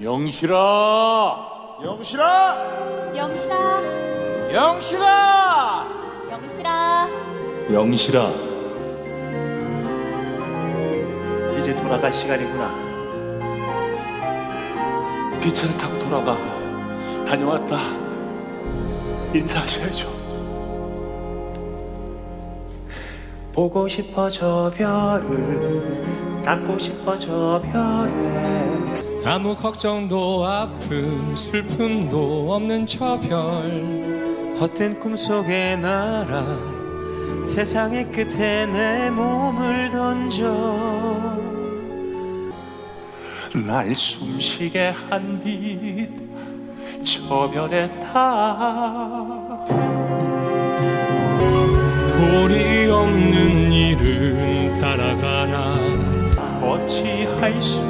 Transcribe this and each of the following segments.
영실아! 영실아! 영실아, 영실아! 영실아, 영실아, 이제 돌아갈 시간이구나. 기차를 타고 돌아가. 다녀왔다. 인사하셔야죠. 보고 싶어 저 별을 닿고 싶어 저 별을 아무 걱정도 아픔 슬픔도 없는 저별 헛된 꿈속에 날아 세상의 끝에 내 몸을 던져 날 숨쉬게 한 빛, 저 별에 타. 돌이 없는 일은 따라가라 어찌 할 수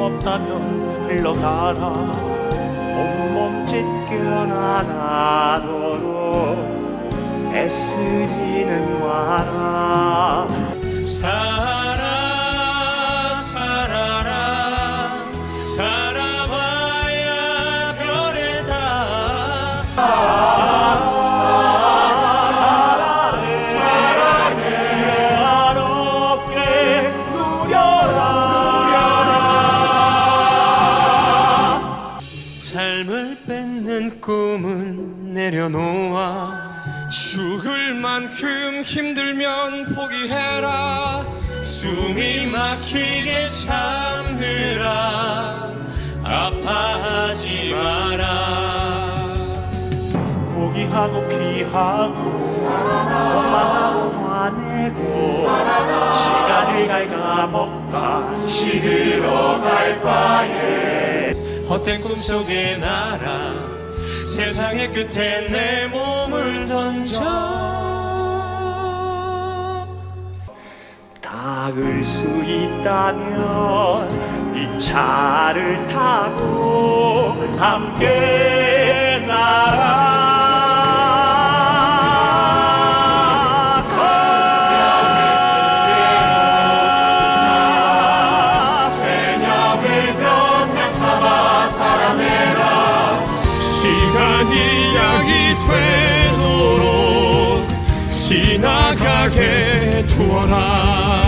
없다면 흘러가라. 온몸 찢겨나 나도록 애쓰지는 마 뺏는 꿈은 내려놓아. 죽을 만큼 힘들면 포기해라. 숨이 막히게 잠들아. 아파하지 마라. 포기하고 피하고 원망하고 화내고 시간을 갉아먹다 시들어갈 바에 헛된 꿈속에 날아 세상의 끝에 내 몸을 던져. 닿을 수 있다면 이 차를 타고 함께 이 약이 되도록 지나가게 두어라